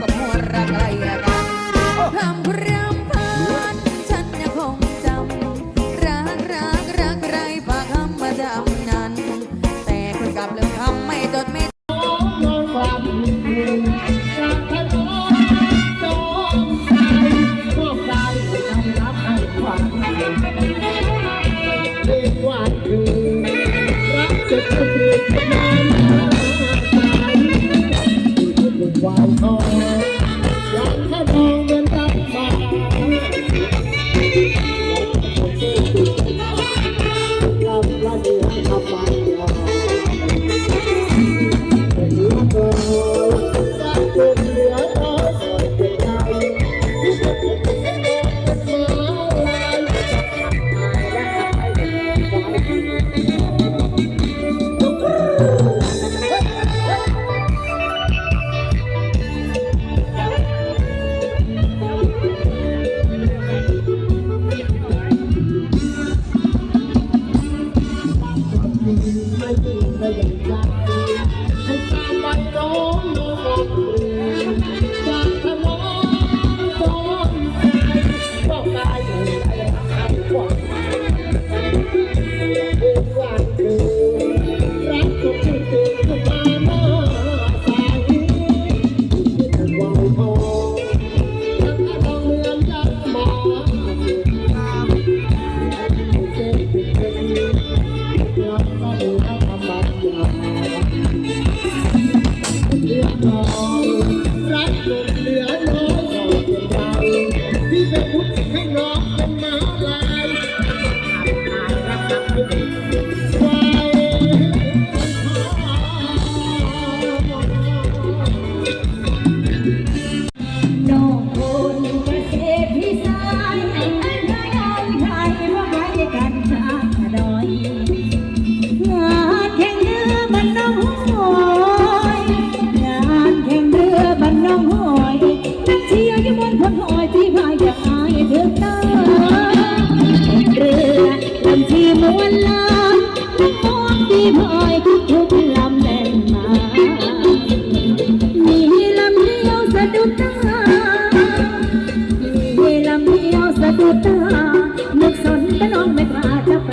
กับมัวระไกลกันพรำพรำพันฉันยังคงจำรักรักรักใครปากคำมาดนั้น แต่คนกลับลืมคำไม่จดไม่ I'm don't going to. เรือลำที่มวลลมมวลที่ลอยทุกลำแม่นมามีลำเดียวสะดุดตามีลำเดียวสะดุดตานึกสนแต่น้องไม่กาจะไป